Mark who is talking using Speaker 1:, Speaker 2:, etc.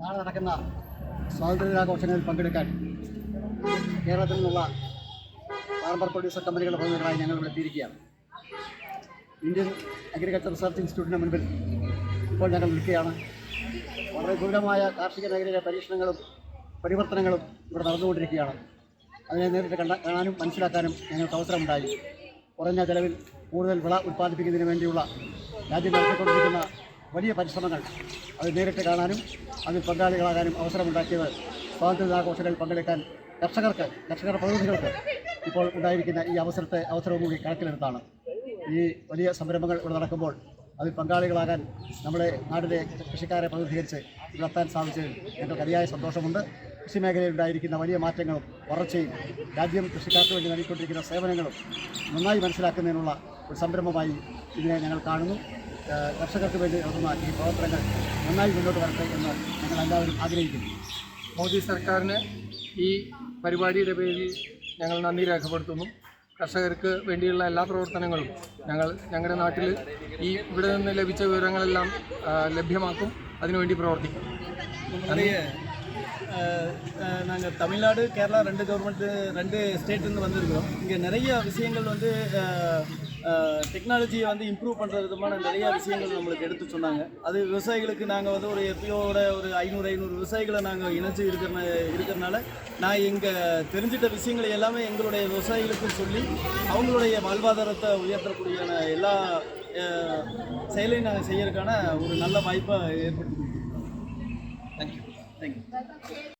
Speaker 1: നാളെ നടക്കുന്ന സ്വാതന്ത്ര്യദിനാഘോഷങ്ങളിൽ പങ്കെടുക്കാൻ കേരളത്തിൽ നിന്നുള്ള ഫാർമർ പ്രൊഡ്യൂസർ കമ്പനികളുടെ പ്രതിനിധികളായി ഞങ്ങൾ ഇവിടെ എത്തിയിരിക്കുകയാണ്. ഇന്ത്യൻ അഗ്രികൾച്ചർ റിസർച്ച് ഇൻസ്റ്റിറ്റ്യൂട്ടിന് മുൻപിൽ ഇപ്പോൾ ഞങ്ങൾ നിൽക്കുകയാണ്. വളരെ ഗുരുതരമായ കാർഷിക മേഖലയിലെ പരീക്ഷണങ്ങളും പരിവർത്തനങ്ങളും ഇവിടെ നടന്നുകൊണ്ടിരിക്കുകയാണ്. അതിനെ നേരിട്ട് കണ്ട കാണാനും മനസ്സിലാക്കാനും ഞങ്ങൾക്ക് അവസരമുണ്ടായി. കുറഞ്ഞ ചെലവിൽ കൂടുതൽ വിള ഉൽപ്പാദിപ്പിക്കുന്നതിന് വേണ്ടിയുള്ള രാജ്യം നടത്തിക്കൊണ്ടിരിക്കുന്ന വലിയ പരിശ്രമങ്ങൾ അത് നേരിട്ട് കാണാനും അതിൽ പങ്കാളികളാകാനും അവസരമുണ്ടാക്കിയത് സ്വാതന്ത്ര്യദിനാഘോഷങ്ങളിൽ പങ്കെടുക്കാൻ കർഷകർക്ക് കർഷകർ പ്രതിനിധികൾക്ക് ഇപ്പോൾ ഉണ്ടായിരിക്കുന്ന ഈ അവസരത്തെ അവസരവും കൂടി കണക്കിലെടുത്താണ്. ഈ വലിയ സംരംഭങ്ങൾ ഇവിടെ നടക്കുമ്പോൾ അതിൽ പങ്കാളികളാകാൻ നമ്മുടെ നാടിലെ കൃഷിക്കാരെ പ്രതിനിധീകരിച്ച് നടത്താൻ സാധിച്ചതിൽ ഞങ്ങൾക്ക് അതിയായ സന്തോഷമുണ്ട്. കൃഷി മേഖലയിൽ ഉണ്ടായിരിക്കുന്ന വലിയ മാറ്റങ്ങളും വളർച്ചയും രാജ്യം കൃഷിക്കാർക്ക് വേണ്ടി നൽകിക്കൊണ്ടിരിക്കുന്ന സേവനങ്ങളും നന്നായി മനസ്സിലാക്കുന്നതിനുള്ള ഒരു സംരംഭമായി ഇതിനെ ഞങ്ങൾ കാണുന്നു. കർഷകർക്ക് വേണ്ടി നടത്തുന്ന ഈ പ്രവർത്തനങ്ങൾ നന്നായി മുന്നോട്ട് വരട്ടെ എന്ന് ഞങ്ങൾ എല്ലാവരും ആഗ്രഹിക്കുന്നു
Speaker 2: മോദി സർക്കാരിന് ഈ പരിപാടിയുടെ പേരിൽ ഞങ്ങൾ നന്ദി രേഖപ്പെടുത്തുന്നു കർഷകർക്ക് വേണ്ടിയുള്ള എല്ലാ പ്രവർത്തനങ്ങളും ഞങ്ങൾ ഞങ്ങളുടെ നാട്ടിൽ ഈ ഇവിടെ നിന്ന് ലഭിച്ച വിവരങ്ങളെല്ലാം ആ, ലഭ്യമാക്കും അതിനുവേണ്ടി പ്രവർത്തിക്കും
Speaker 3: நாங்கள் தமிழ்நாடு கேரளா ரெண்டு கவர்மெண்ட்டு ரெண்டு ஸ்டேட்லேருந்து வந்திருக்கிறோம் இங்கே நிறைய விஷயங்கள் வந்து டெக்னாலஜியை வந்து இம்ப்ரூவ் பண்ணுற விதமான நிறைய விஷயங்கள் நம்மளுக்கு எடுத்து சொன்னாங்க. அது விவசாயிகளுக்கு நாங்கள் வந்து ஒரு எப்பியோட ஒரு ஐநூறு ஐநூறு விவசாயிகளை நாங்கள் இணைச்சு இருக்கிற இருக்கிறனால நான் இங்கே தெரிஞ்சிட்ட விஷயங்களை எல்லாமே எங்களுடைய விவசாயிகளுக்கும் சொல்லி அவங்களுடைய வாழ்வாதாரத்தை உயர்த்தக்கூடிய எல்லா செயலையும் நாங்கள் செய்யறதுக்கான ஒரு நல்ல வாய்ப்பை ஏற்படுத்தி தேங்க்யூ தேங்க்யூ